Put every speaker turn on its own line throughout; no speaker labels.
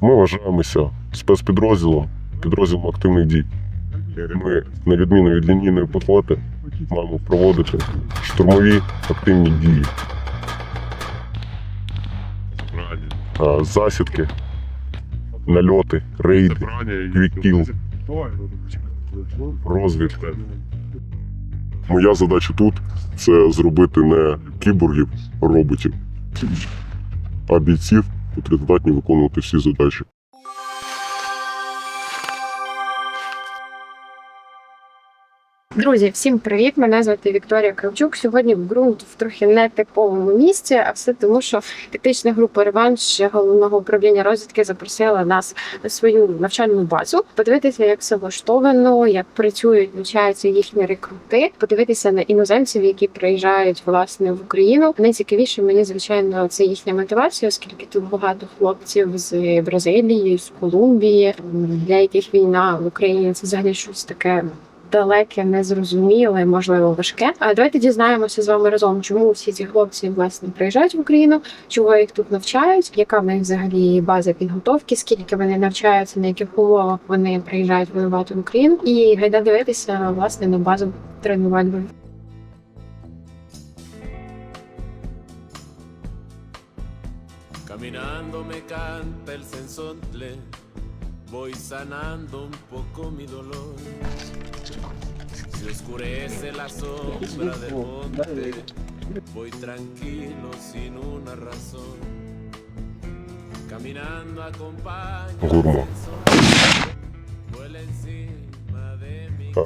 Ми вважаємося спецпідрозділом, підрозділом активних дій. Ми, на відміну від лінійної піхоти, маємо проводити штурмові активні дії. Засідки, нальоти, рейди, квіккіл, розвідка. Моя задача тут це зробити не кіборгів, роботів, а бійців, які придатні виконувати всі задачі.
Друзі, всім привіт! Мене звати Вікторія Кравчук. Сьогодні в ґрунт в трохи нетиповому місці, а все тому, що тактична група реванш головного управління розвідки запросила нас на свою навчальну базу. Подивитися, як все влаштовано, як працюють, навчаються їхні рекрути, подивитися на іноземців, які приїжджають власне в Україну. Найцікавіше мені звичайно це їхня мотивація, оскільки тут багато хлопців з Бразилії, з Колумбії, для яких війна в Україні це взагалі щось таке далеке, незрозуміле, можливо, важке. А давайте дізнаємося з вами разом, чому всі ці хлопці власне приїжджають в Україну, чого їх тут навчають, яка в них взагалі база підготовки, скільки вони навчаються, на яких умовах вони приїжджають воювати в Україну, і гайда дивитися власне на базу тренувань.
Caminando me canta el sensontle, voy sanando un poco mi dolor. Se oscurece la sombra del monte, voy tranquilo sin una razón. Caminando acompaño
Е.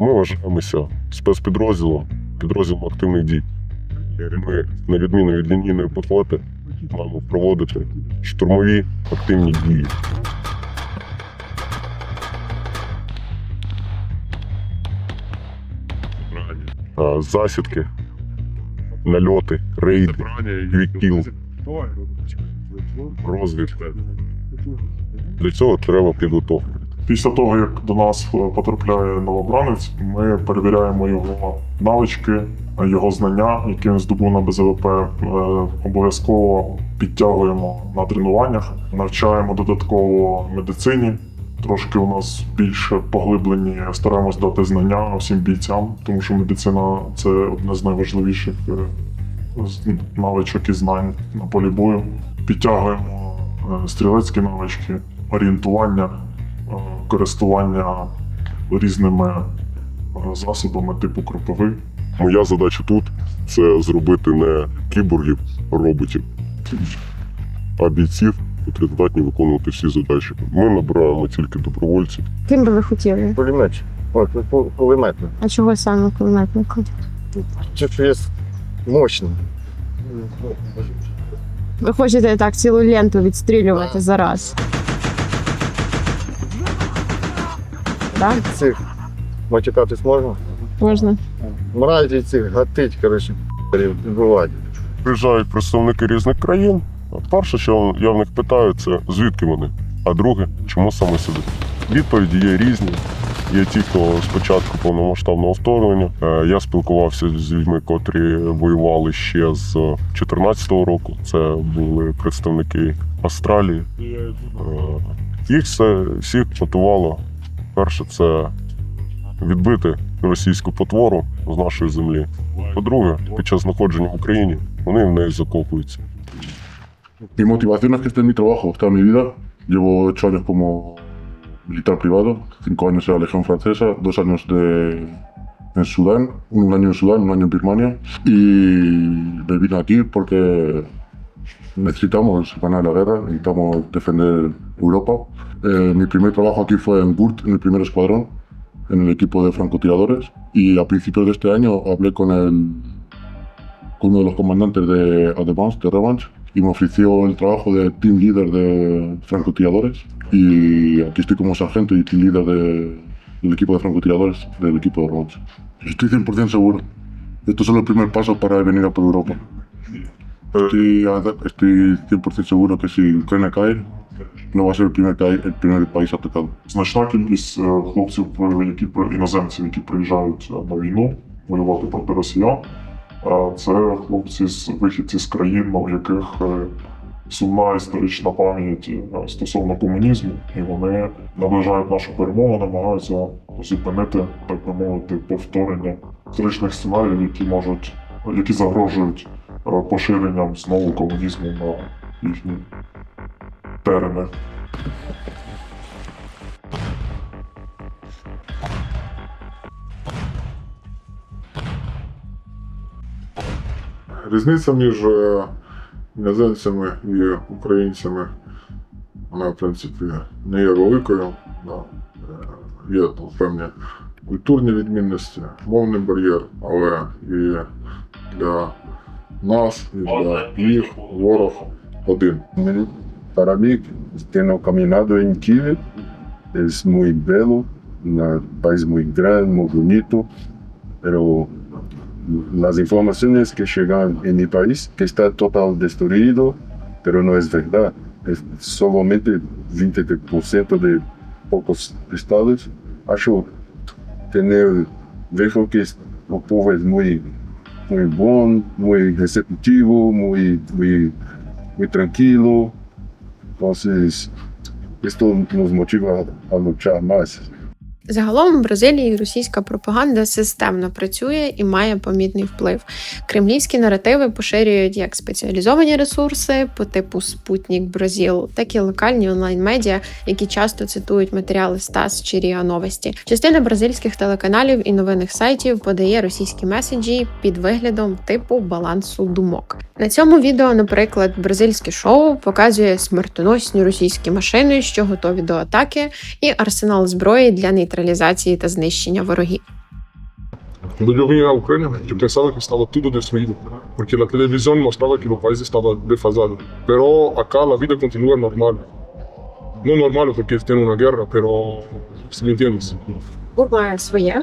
Ми вважаємося спецпідрозділом, підрозділом активних дій. Ми, на відміну від лінійної піхоти, маємо проводити штурмові активні дії. Засідки, нальоти, рейди, квіккіл, розвідка. Для цього треба підготовка.
Після того, як до нас е, потрапляє новобранець, ми перевіряємо його навички, його знання, які він здобув на БЗВП. Е, Обов'язково підтягуємо на тренуваннях, навчаємо додатково медицині. Трошки у нас більше поглиблені, стараємось дати знання всім бійцям, тому що медицина це одне з найважливіших е, навичок і знань на полі бою. Підтягуємо е, стрілецькі навички, орієнтування, е, користування різними засобами типу кропиви.
Моя задача тут це зробити не кіборгів, роботів, а бійців, які здатні виконувати всі задачі. Ми набираємо тільки добровольців.
Ким би ви хотіли?
Пулемет. От, пу- кулеметник.
А чого саме
що є мощно.
Ви хочете так цілу ленту відстрілювати за раз? Так,
Цих матюкатись можна?
можна.
Мразі цих гатить, коротше, вбивати.
Приїжджають представники різних країн. Перше, що я в них питаю, це звідки вони, а друге, чому саме сюди. Відповіді є різні. Є ті, хто спочатку повномасштабного вторгнення. Е, Я спілкувався з людьми, котрі воювали ще з 2014 року. Це були представники Австралії. Е, Їх все всіх мотивувало. Перше, це відбити російську потвору з нашої землі. По-друге, під час знаходження в Україні вони в неї закопуються.
Mi motivación es que este es mi trabajo, esta es mi vida. Llevo ocho años como militar privado, cinco años en la Legión Francesa, dos años de, en Sudán, un año en Sudán, un año en Birmania. Y me vine aquí porque necesitamos ganar la guerra, necesitamos defender Europa. Eh, mi primer trabajo aquí fue en Gurt, en el primer escuadrón, en el equipo de francotiradores. Y a principios de este año hablé con el con uno de los comandantes de Advance, de Revanche, y me ofreció el trabajo de team leader de francotiradores. Y aquí estoy como sargento y team leader de- del equipo de francotiradores del equipo de Revanche. Estoy 100% seguro. Esto es solo el primer paso para venir a por Europa. Estoy, estoy 100% seguro que si Ucrania cae, no va a ser el primer, cae- el primer país atacado. Значна кількість хлопців, які іноземців, які приїжджають на війну воювати проти росіян. Це хлопці з вихідці з країн, у яких е,
сумна історична пам'ять е, стосовно комунізму, і вони наближають нашу перемогу, намагаються зупинити, так би мовити, повторення історичних сценаріїв, які можуть, які загрожують е, поширенням знову комунізму на їхні терени.
Різниця між е, іноземцями і українцями, вона, в принципі, не є великою. Да. Е, Є там певні культурні відмінності, мовний бар'єр, але і для нас, і для їх ворог один.
Para mí, tengo caminado en Chile, es muy bello, un país muy grande, muy bonito, pero las informaciones que llegan en mi país, que está total destruido, pero no es verdad, es solamente 20% de pocos estados. Acho tener, veo que el pueblo es muy, muy bom, muy receptivo, muy, muy tranquilo. Entonces, esto nos motiva a luchar más.
Загалом в Бразилії російська пропаганда системно працює і має помітний вплив. Кремлівські наративи поширюють як спеціалізовані ресурси по типу Спутник Бразіл, так і локальні онлайн-медіа, які часто цитують матеріали Стас чи Ріа Новості. Частина бразильських телеканалів і новинних сайтів подає російські меседжі під виглядом типу балансу думок. На цьому відео, наприклад, бразильське шоу показує смертоносні російські машини, що готові до атаки, і арсенал зброї для нейтралізації та знищення ворогів.
Quando eu vim à Ucrânia, eu pensava que estava porque a televisão mostrava que o país estava defasado. Pero acá a vida continua normal. Não normal porque tem uma guerra, pero se me entiendes?
ГУР має своє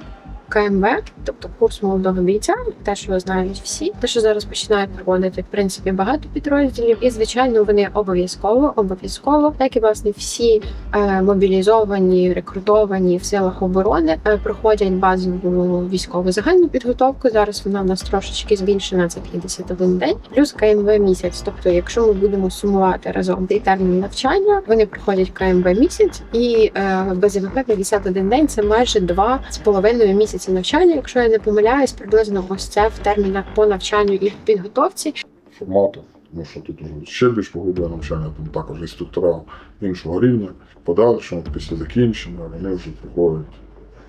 КМВ, тобто курс молодого бійця, те, що знають всі, те, що зараз починають проводити в принципі багато підрозділів, і звичайно вони обов'язково, обов'язково, як і власне всі е, мобілізовані, рекрутовані в силах оборони, е, проходять базову військову загальну підготовку. Зараз вона в нас трошечки збільшена, це 51 день, плюс КМВ місяць. Тобто, якщо ми будемо сумувати разом цей термін навчання, вони проходять КМВ місяць і е, БЗВП 51 день це майже два з половиною місяці навчання. Якщо я не помиляюсь, приблизно ось це в термінах по навчанню і підготовці.
формату, тому що тут ще більш поглиблене навчання, там також інструктора іншого рівня. В подальшому, після закінчення, вони вже приходять,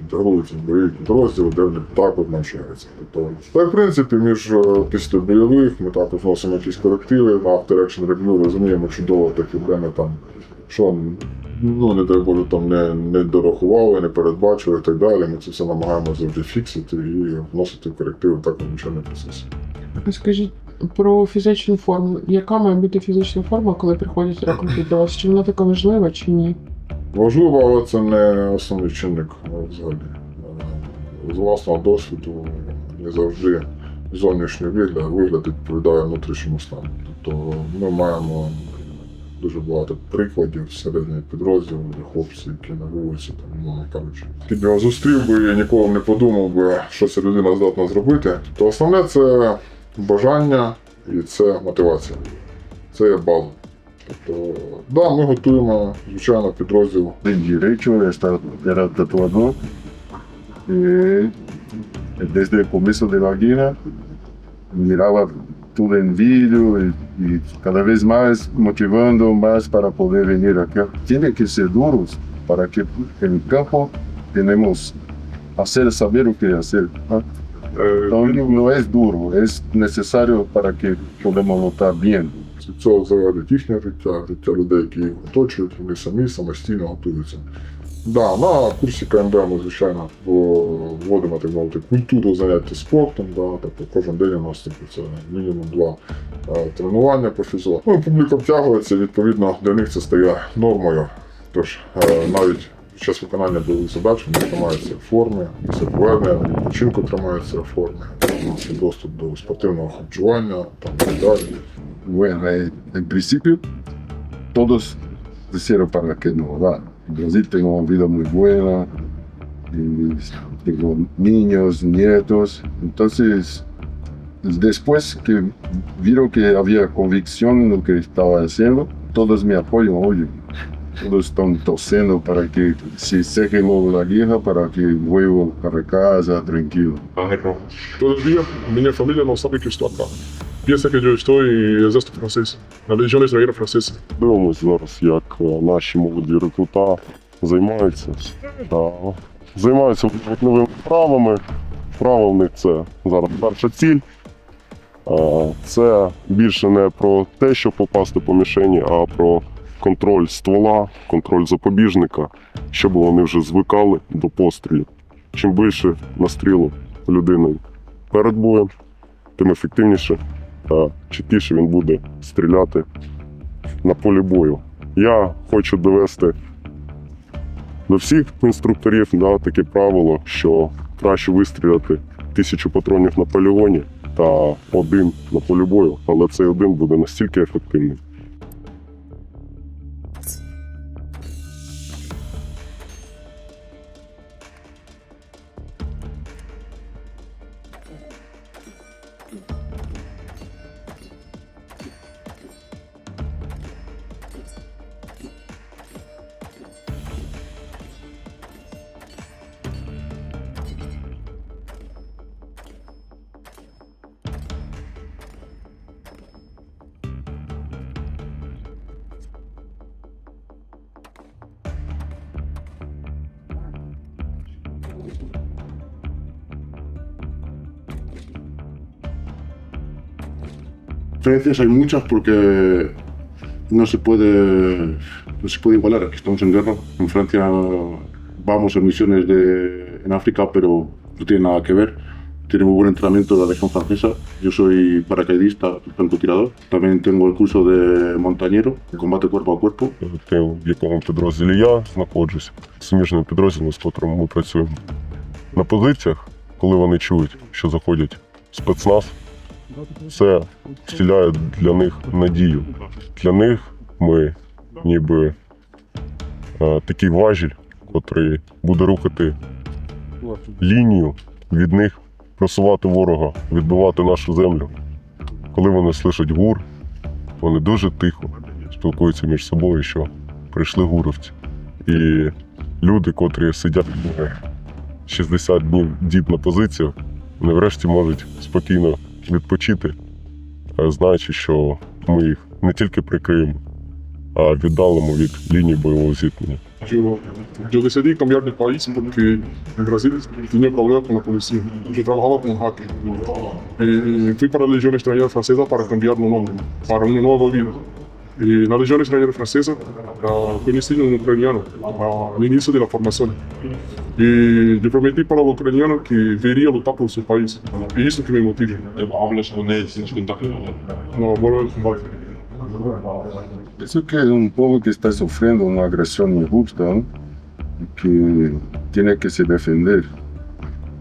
інтегруються в бойові підрозділи, де вони також навчаються. Тобто, та, в принципі, між е, після бойових ми також вносимо якісь корективи на After Action Review, розуміємо чудово такі проблеми там, що ну не дай Боже, там не, не дорахували, не передбачили і так далі. Ми це все намагаємося завжди фіксити і вносити корективи також в навчальний процес.
Скажіть про фізичну форму. Яка має бути фізична форма, коли приходять рекрути до вас? Чи вона така важлива, чи ні?
Важливо, але це не основний чинник взагалі. З власного досвіду не завжди зовнішній вигляд, вигляд відповідає внутрішньому стану. Тобто ми маємо дуже багато прикладів всередині підрозділу, де хлопці, які на вулиці, там, кажучи. Ти б його зустрів би і ніколи не подумав би, що ця людина здатна зробити. То основне це бажання і це мотивація. Це є база. Тобто, да, ми готуємо, звичайно, підрозділ
de era tatuador. E desde o começo da guerra, mirava tudo em vídeo e, e cada vez mais motivando mais para poder venir aqui. Tiene que ser duros para que en campo tenemos hacer saber o que hacer. ¿no?
Е,
Então não é duro, é necessário para que podamos lutar bem.
Від цього залежить їхнє життя, життя людей, які їх оточують, вони самі самостійно готуються. Да, на курсі КМБ ми, звичайно, вводимо так мовити, культуру заняття спортом. Да, тобто кожен день у нас це мінімум два е, тренування по фізо. Ну, публіка втягується, відповідно, для них це стає нормою. Тож е, навіть під час виконання бойових задач вони тримаються в формі, після повернення відпочинку тримаються в формі, мають доступ до спортивного харчування там, і далі.
Bueno, en principio, todos quisieron para que no. En Brasil tengo una vida muy buena, tengo niños, nietos, entonces después que vieron que había convicción en lo que estaba haciendo, todos me apoyan, oye, todos están tosiendo para que se seque luego la guerra, para que vuelva para casa tranquilo.
Todo dia, minha família não sabe que eu estou acá. Eu estou em exército francês, na Legião Estrangeira Francesa.
Дивимось зараз, як е, наші молоді рекрута займаються. Та, займаються новими вправами. Вправа в них це зараз перша ціль. Це більше не про те, щоб попасти по мішені, а про контроль ствола, контроль запобіжника, щоб вони вже звикали до пострілів. Чим більше настрілу людини перед боєм, тим ефективніше та чіткіше він буде стріляти на полі бою. Я хочу довести до всіх інструкторів да, таке правило, що краще вистріляти тисячу патронів на полігоні та один на полі бою, але цей один буде настільки ефективний.
Diferencias hay muchas porque no se puede, no se puede igualar. Aquí estamos en guerra. En Francia vamos en misiones de, en África, pero no tiene nada que ver. Tiene muy buen entrenamiento la Legión Francesa. Yo soy paracaidista, francotirador. También tengo el curso de montañero, de combate cuerpo a cuerpo.
Те, в якому підрозділі я знаходжуся, суміжним підрозділом, з котрим ми працюємо. На позиціях, коли вони чують, що заходять спецназ, це вселяє для них надію. Для них ми ніби е, такий важіль, котрий буде рухати лінію від них, просувати ворога, відбивати нашу землю. Коли вони слышать гур, вони дуже тихо спілкуються між собою, що прийшли гуровці. І люди, котрі сидять е, 60 днів діб на позиціях, вони врешті можуть спокійно відпочити, е, знаючи, що ми їх не тільки прикриємо, а віддалимо від лінії бойового зіткнення.
Eh, para la Legión Extranjera Francesa para cambiar mi nombre, para una nueva vida. Y la Legión Extranjera Francesa conocí a un ucraniano ah, al inicio de la formación. Y yo prometí para los ucranianos que vería luchar por su país. Y eso que me motiva. No, bueno, vale.
Eso que es un pueblo que está sufriendo una agresión injusta, que tiene que se defender.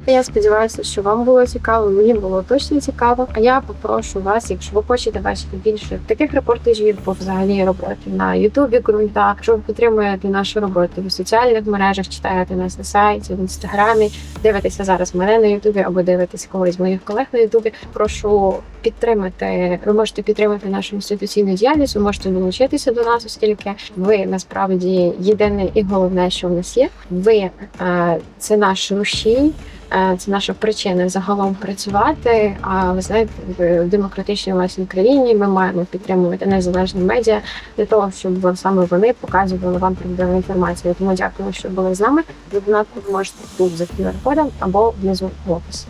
Я сподіваюся, що вам було цікаво. Мені було точно цікаво. А я попрошу вас, якщо ви хочете бачити більше таких репортажів по взагалі роботи на Ютубі ґрунта, якщо ви підтримуєте нашу роботу в соціальних мережах, читаєте нас на сайті, в інстаграмі, дивитеся зараз мене на Ютубі або дивитеся когось з моїх колег на Ютубі. Прошу підтримати. Ви можете підтримати нашу інституційну діяльність, ви можете долучитися до нас, оскільки ви насправді єдине і головне, що в нас є. Ви е, це наш рушій. Е, Це наша причина загалом працювати. А ви знаєте, в демократичній власній країні ми маємо підтримувати незалежні медіа для того, щоб саме вони показували вам правдиву інформацію. Тому дякую, що були з нами. Донатити ви можете тут за QR-кодом або внизу в описі.